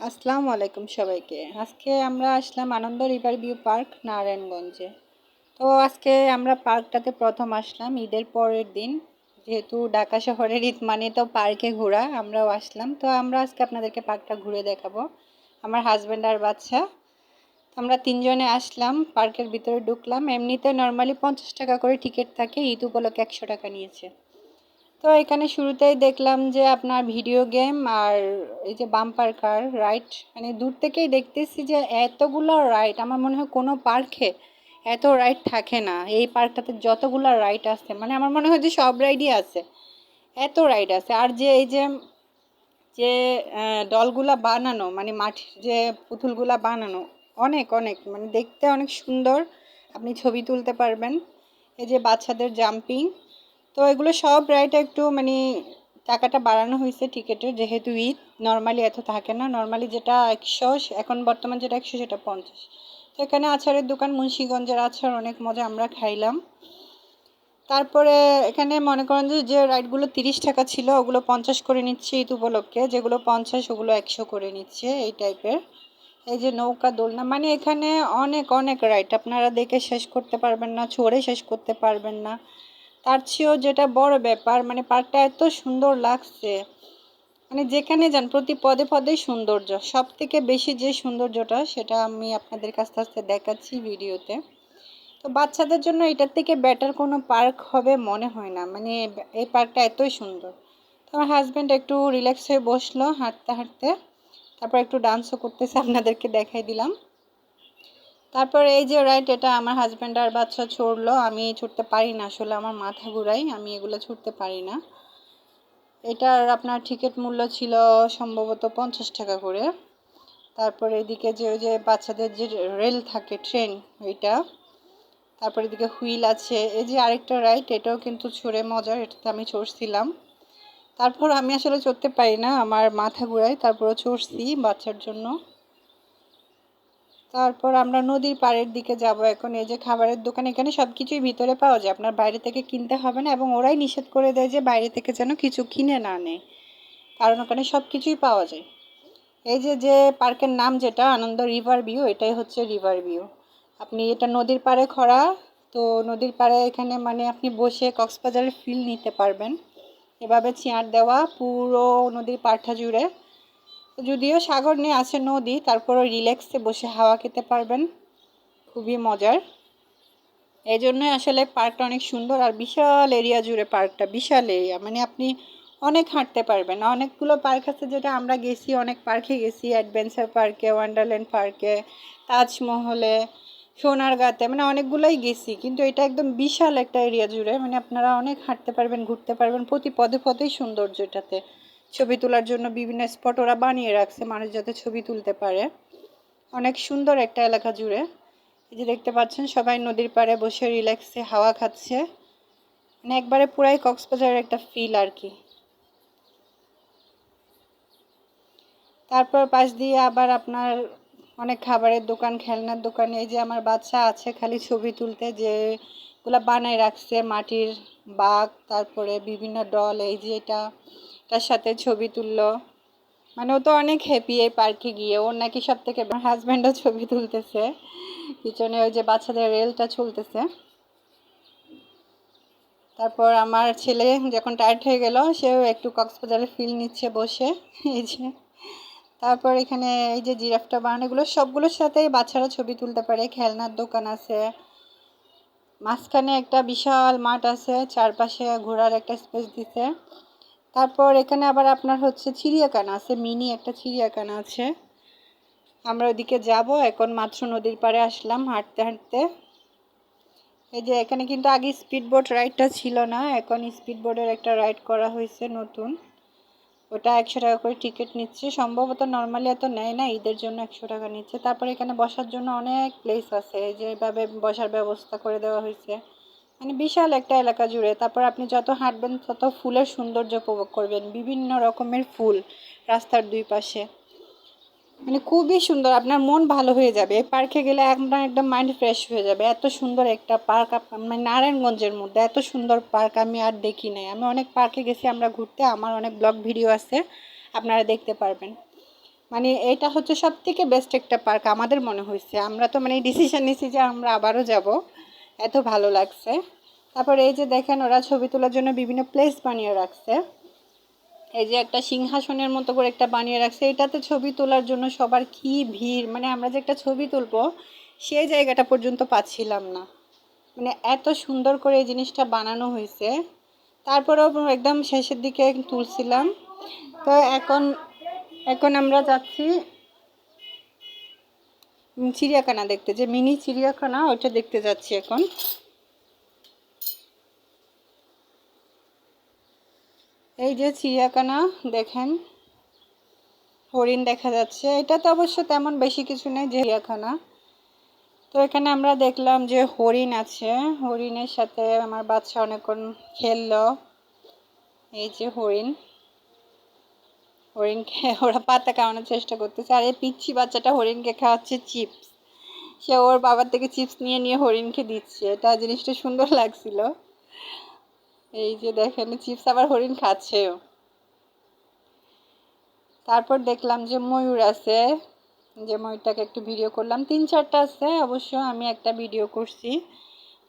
আসসালামু আলাইকুম সবাইকে। আজকে আমরা আসলাম আনন্দ রিভার ভিউ পার্ক, নারায়ণগঞ্জে। তো আজকে আমরা পার্কটাতে প্রথম আসলাম, ঈদের পরের দিন। যেহেতু ঢাকা শহরের ঈদ মানে তো পার্কে ঘোরা, আমরাও আসলাম। তো আমরা আজকে আপনাদেরকে পার্কটা ঘুরে দেখাবো। আমার হাজব্যান্ড আর বাচ্চা। আমরা তিনজনে আসলাম, পার্কের ভিতরে ঢুকলাম। এমনিতে নর্মালি পঞ্চাশ টাকা করে টিকিট থাকে, ঈদ উপলক্ষে একশো টাকা নিয়েছে। তো এখানে শুরুতেই দেখলাম যে আপনার ভিডিও গেম আর এই যে বাম্পার কার রাইড মানে দূর থেকেই দেখতেছি যে এতগুলো রাইড আমার মনে হয় কোনো পার্কে এত রাইড থাকে না। এই পার্কটাতে যতগুলো রাইড আছে মানে আমার মনে হয় যে সব রাইডই আছে। এত রাইড আছে। আর যে এই যে যে ডলগুলা বানানো মানে মাটির যে পুতুলগুলা বানানো, অনেক অনেক মানে দেখতে অনেক সুন্দর। আপনি ছবি তুলতে পারবেন। এই যে বাচ্চাদের জাম্পিং তো এগুলো সব রাইড একটু মানে টাকাটা বাড়ানো হয়েছে টিকিটের যেহেতু ঈদ নর্মালি এত থাকে না নর্মালি যেটা একশো, এখন বর্তমান যেটা একশো সেটা পঞ্চাশ। তো এখানে আচারের দোকান মুন্সীগঞ্জের আচার অনেক মজা আমরা খাইলাম। তারপরে এখানে মনে করেন যে যে রাইডগুলো তিরিশ টাকা ছিল, ওগুলো পঞ্চাশ করে নিচ্ছে ঈদ উপলক্ষে, যেগুলো পঞ্চাশ, ওগুলো একশো করে নিচ্ছে, এই টাইপের এই যে নৌকা, দোলনা মানে এখানে অনেক অনেক রাইড আপনারা দেখে শেষ করতে পারবেন না, চড়ে শেষ করতে পারবেন না। তার চেয়েও যেটা বড় ব্যাপার মানে পার্কটা এত সুন্দর লাগছে। মানে যেখানে যান, প্রতি পদে পদে সৌন্দর্য। সব থেকে বেশি যে সৌন্দর্যটা, সেটা আমি আপনাদের কাছ আস্তে দেখাচ্ছি ভিডিওতে। তো বাচ্চাদের জন্য এটার থেকে বেটার কোনো পার্ক হবে মনে হয় না। মানে এই পার্কটা এতই সুন্দর। তো আমার হাজব্যান্ড একটু রিল্যাক্স হয়ে বসল, হাঁটতে হাঁটতে। তারপর একটু ডান্সও করতেছে, আপনাদেরকে দেখাই দিলাম। তারপর এই যে রাইট এটা আমার হাজব্যান্ড আর বাচ্চা ছড়লো। আমি ছুটতে পারি না আসলে, আমার মাথা ঘুরাই, আমি এগুলো ছুটতে পারি না। এটার আপনার টিকিট মূল্য ছিল সম্ভবত পঞ্চাশ টাকা করে। তারপর এদিকে যে, ওই যে বাচ্চাদের যে রেল থাকে ট্রেন ওইটা। তারপর এদিকে হুইল আছে। এই যে আরেকটা রাইড এটাও কিন্তু ছড়ে মজার, এটাতে আমি চড়ছিলাম তারপর আমি আসলে চড়তে পারি না, আমার মাথা ঘুরাই তারপরও চড়ছি বাচ্চার জন্য। তারপর আমরা নদীর পাড়ের দিকে যাব এখন। এই যে খাবারের দোকান, এখানে সব কিছুই ভিতরে পাওয়া যায়। আপনার বাইরে থেকে কিনতে হবে না এবং ওরাই নিষেধ করে দেয় যে বাইরে থেকে যেন কিছু কিনে না নেয়। কারণ ওখানে সব কিছুই পাওয়া যায়। এই যে যে পার্কের নাম যেটা, আনন্দ রিভার ভিউ, এটাই হচ্ছে রিভার ভিউ। আপনি এটা নদীর পাড়ে খরা, তো নদীর পাড়ে এখানে মানে আপনি বসে কক্সবাজারের ফিল নিতে পারবেন। এভাবে চেয়ার দেওয়া, পুরো নদীর পাড়টা জুড়ে। যদিও সাগর নিয়ে আছে নদী, তারপরও রিল্যাক্সে বসে হাওয়া খেতে পারবেন। খুবই মজার। এই জন্যই আসলে পার্কটা অনেক সুন্দর আর বিশাল এরিয়া জুড়ে পার্কটা, বিশাল এরিয়া। মানে আপনি অনেক হাঁটতে পারবেন। অনেকগুলো পার্ক আছে যেটা আমরা গেছি, অনেক পার্কে গেছি। অ্যাডভেঞ্চার পার্কে ওয়ান্ডারল্যান্ড পার্কে তাজমহলে, সোনারগাঁতে মানে অনেকগুলোই গেছি। কিন্তু এটা একদম বিশাল একটা এরিয়া জুড়ে। মানে আপনারা অনেক হাঁটতে পারবেন, ঘুরতে পারবেন। প্রতি পদে পদেই সৌন্দর্য এটাতে। ছবি তোলার জন্য বিভিন্ন স্পট ওরা বানিয়ে রাখছে, মানুষ যাতে ছবি তুলতে পারে। অনেক সুন্দর একটা এলাকা জুড়ে। এই যে দেখতে পাচ্ছেন, সবাই নদীর পাড়ে বসে রিল্যাক্সে হাওয়া খাচ্ছে। মানে একবারে পুরাই কক্সবাজারের একটা ফিল আর কি তারপর পাশ দিয়ে আবার আপনার অনেক খাবারের দোকান, খেলনার দোকান, এই যে আমার বাচ্চা আছে খালি ছবি তুলতে যেগুলা বানায় রাখছে, মাটির বাঘ তারপরে বিভিন্ন ডল, এই যে এটা তার সাথে ছবি তুললো। মানে ও তো অনেক হ্যাপি এই পার্কে গিয়ে। ওর নাকি সব থেকে হাজব্যান্ডও ছবি তুলতেছে। পিছনে ওই যে বাচ্চাদের রেলটা চলতেছে। তারপর আমার ছেলে যখন টায়ার্ড হয়ে গেল, সেও একটু কক্সবাজারে ফিল নিচ্ছে বসে। এই যে। তারপর এখানে এই যে জিরাফটা বানানোগুলো সবগুলোর সাথেই বাচ্চারা ছবি তুলতে পারে। খেলনার দোকান আছে। মাঝখানে একটা বিশাল মাঠ আছে। চারপাশে ঘোরার একটা স্পেস দিছে। তারপর এখানে আবার আপনার হচ্ছে চিড়িয়াখানা আছে, মিনি একটা চিড়িয়াখানা আছে। আমরা ওদিকে যাব, এখন মাত্র নদীর পাড়ে আসলাম হাঁটতে হাঁটতে। এই যে এখানে কিন্তু আগে স্পিড বোট রাইডটা ছিল না, এখন স্পিড বোটের একটা রাইড করা হয়েছে নতুন। ওটা একশো টাকা করে টিকিট নিচ্ছে, সম্ভবত নর্মালি এত নেয় না, ঈদের জন্য একশো টাকা নিচ্ছে। তারপর এখানে বসার জন্য অনেক প্লেস আছে যেভাবে বসার ব্যবস্থা করে দেওয়া হয়েছে। মানে বিশাল একটা এলাকা জুড়ে। তারপর আপনি যত হাঁটবেন, তত ফুলের সৌন্দর্য উপভোগ করবেন। বিভিন্ন রকমের ফুল রাস্তার দুই পাশে। মানে খুবই সুন্দর, আপনার মন ভালো হয়ে যাবে। এই পার্কে গেলে আপনার একদম মাইন্ড ফ্রেশ হয়ে যাবে। এত সুন্দর একটা পার্ক মানে নারায়ণগঞ্জের মধ্যে। এত সুন্দর পার্ক আমি আর দেখি নাই। আমি অনেক পার্কে গেছি, আমরা ঘুরতে। আমার অনেক ব্লগ ভিডিও আছে, আপনারা দেখতে পারবেন। মানে এটা হচ্ছে সব থেকে বেস্ট একটা পার্ক আমাদের মনে হয়েছে। আমরা তো মানে ডিসিশন নিছি যে আমরা আবারও যাব। এত ভালো লাগছে। তারপর এই যে দেখেন, ওরা ছবি তোলার জন্য বিভিন্ন প্লেস বানিয়ে রাখছে। এই যে একটা সিংহাসনের মতো করে একটা বানিয়ে রাখছে। এটাতে ছবি তোলার জন্য সবার কি ভিড়? মানে আমরা যে একটা ছবি তুলবো, সেই জায়গাটা পর্যন্ত পাচ্ছিলাম না। মানে এত সুন্দর করে এই জিনিসটা বানানো হয়েছে। তারপরেও একদম শেষের দিকে তুলছিলাম। তো এখন এখন আমরা যাচ্ছি চিড়িয়াখানা দেখতে, যে মিনি চিড়িয়াখানা, ওইটা দেখতে যাচ্ছি এখন। এই যে চিড়িয়াখানা, দেখেন। হরিণ দেখা যাচ্ছে। এটা তো অবশ্য তেমন বেশি কিছু নেই চিড়িয়াখানা। তো এখানে আমরা দেখলাম যে হরিণ আছে। হরিণের সাথে আমার বাচ্চা অনেকক্ষণ খেললো। এই যে হরিণ। হরিণকে ওরা পাতা খাওয়ানোর চেষ্টা করতেছে। আর এই পিচ্ছি বাচ্চাটা হরিণকে খাওয়াচ্ছে চিপস। সে ওর বাবার থেকে চিপস নিয়ে নিয়ে হরিণকে দিচ্ছে। এটা জিনিসটা সুন্দর লাগছিল। এই যে দেখেন, চিপস আবার হরিণ খাচ্ছেও। তারপর দেখলাম যে ময়ূর আছে। যে ময়ূরটাকে একটু ভিডিও করলাম। তিন চারটা আছে, অবশ্য আমি একটা ভিডিও করছি।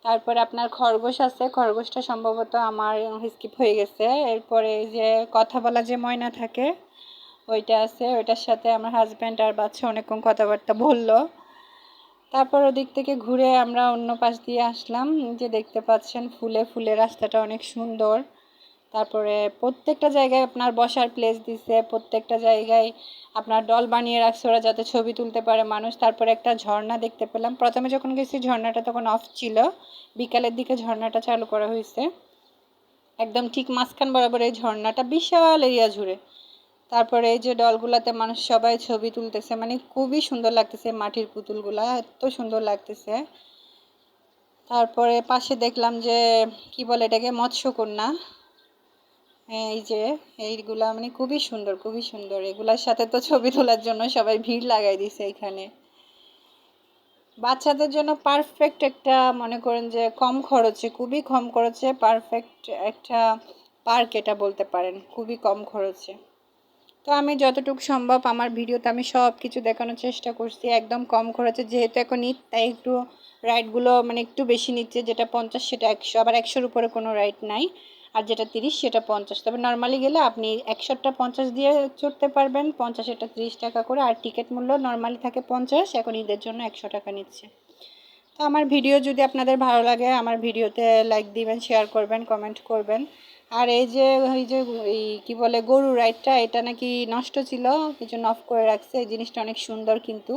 তারপরে আপনার খরগোশ আছে। খরগোশটা সম্ভবত আমার স্কিপ হয়ে গেছে। এরপরে যে কথা বলা যে ময়না থাকে ওইটা আছে, ওইটার সাথে আমার হাজব্যান্ড আর বাচ্চা অনেকক্ষণ কথাবার্তা বলল। তারপর ওদিক থেকে ঘুরে আমরা অন্য পাশ দিয়ে আসলাম যে দেখতে পাচ্ছেন ফুলে ফুলে রাস্তাটা অনেক সুন্দর। তারপরে প্রত্যেকটা জায়গায় আপনার বসার প্লেস দিছে, প্রত্যেকটা জায়গায় আপনার ডল বানিয়ে রাখছে, ওরা যাতে ছবি তুলতে পারে মানুষ। তারপরে একটা ঝর্ণা দেখতে পেলাম। প্রথমে যখন গেছি, ঝর্ণাটা তখন অফ ছিল। বিকালের দিকে ঝর্ণাটা চালু করা হয়েছে। একদম ঠিক মাঝখান বরাবর এই ঝর্ণাটা, বিশাল এরিয়া জুড়ে। তারপরে এই যে ডলগুলাতে মানুষ সবাই ছবি তুলতেছে মানে খুবই সুন্দর লাগতেছে মাটির পুতুলগুলা, এত সুন্দর লাগতেছে। তারপরে পাশে দেখলাম যে, কি বলে এটাকে, মৎস্যকন্যা। এই যে, এইগুলা মানে খুবই সুন্দর খুবই সুন্দর। এগুলার সাথে তো ছবি তোলার জন্য সবাই ভিড় লাগাই দিছে এখানে। বাচ্চাদের জন্য পারফেক্ট একটা, মনে করেন যে, কম খরচে, খুবই কম খরচে পারফেক্ট একটা পার্ক এটা বলতে পারেন, খুবই কম খরচে। তো আমি যতটুকু সম্ভব আমার ভিডিওতে আমি সব কিছু দেখানোর চেষ্টা করছি, একদম কম খরচে। যেহেতু এখন ঈদ, তাই একটু রাইডগুলো মানে একটু বেশি নিচ্ছে। যেটা পঞ্চাশ, সেটা একশো, আবার একশোর উপরে কোনো রাইড নাই। আর যেটা তিরিশ, সেটা পঞ্চাশ। তবে নর্মালি গেলে আপনি একশোটা পঞ্চাশ দিয়ে চড়তে পারবেন। পঞ্চাশেরটা তিরিশ টাকা করে। আর টিকিট মূল্য নর্মালি থাকে পঞ্চাশ। এখন ঈদের জন্য একশো টাকা নিচ্ছে। তো আমার ভিডিও যদি আপনাদের ভালো লাগে, আমার ভিডিওতে লাইক দিবেন শেয়ার করবেন কমেন্ট করবেন। আর এই যে, ওই যে, এই কি বলে, গরু রাইডটা এটা নাকি নষ্ট ছিল কিছু অফ করে রাখছে। এই জিনিসটা অনেক সুন্দর কিন্তু।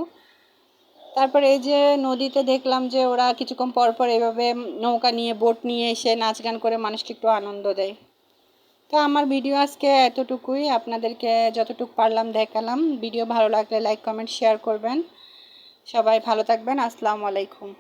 তারপরে এই যে, নদীতে দেখলাম যে, ওরা কিছুক্ষণ পর পর এভাবে নৌকা নিয়ে বোট নিয়ে এসে নাচ গান করে মানুষকে একটু আনন্দ দেয়। তো আমার ভিডিও আজকে এতটুকুই। আপনাদেরকে যতটুকু পারলাম দেখালাম। ভিডিও ভালো লাগলে লাইক কমেন্ট শেয়ার করবেন। সবাই ভালো থাকবেন। আসসালামু আলাইকুম।